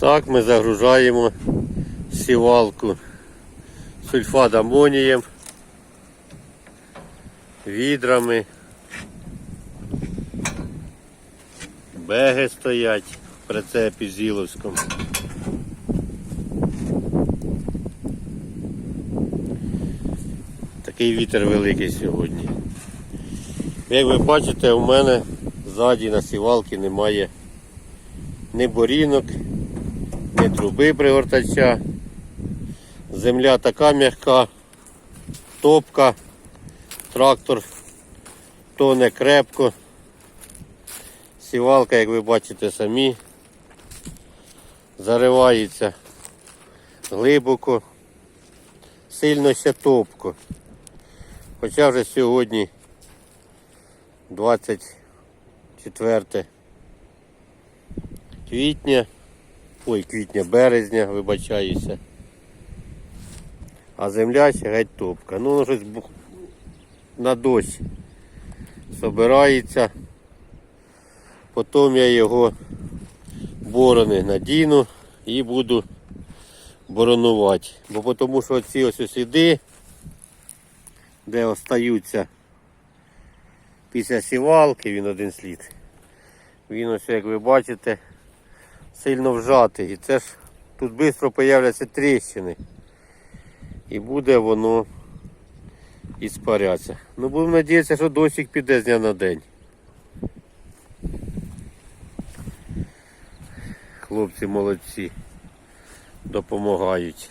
Так, ми загружаємо сівалку сульфат амонієм, відрами. Беги стоять в прицепі Зіловському. Такий вітер великий сьогодні. Як ви бачите, у мене ззаді на сівалці немає ні борінок, ні труби пригортача. Земля така м'яка, топка, трактор тоне крепко. Сівалка, як ви бачите самі, заривається глибоко, сильно ще топко. Хоча вже сьогодні 24 квітня, ой, квітня, березня, вибачаюся. А земля геть топка. Ну, щось на дощ собирається. Потім я його борони надіну і буду боронувати. Бо тому що ці ось сліди, де остаються після сівалки, він один слід. Він ось, як ви бачите, сильно вжатий. І це ж тут швидко появляться тріщини. І буде воно іспарятися. Ну будемо сподіватися, що досік піде з дня на день. Хлопці молодці, допомагають.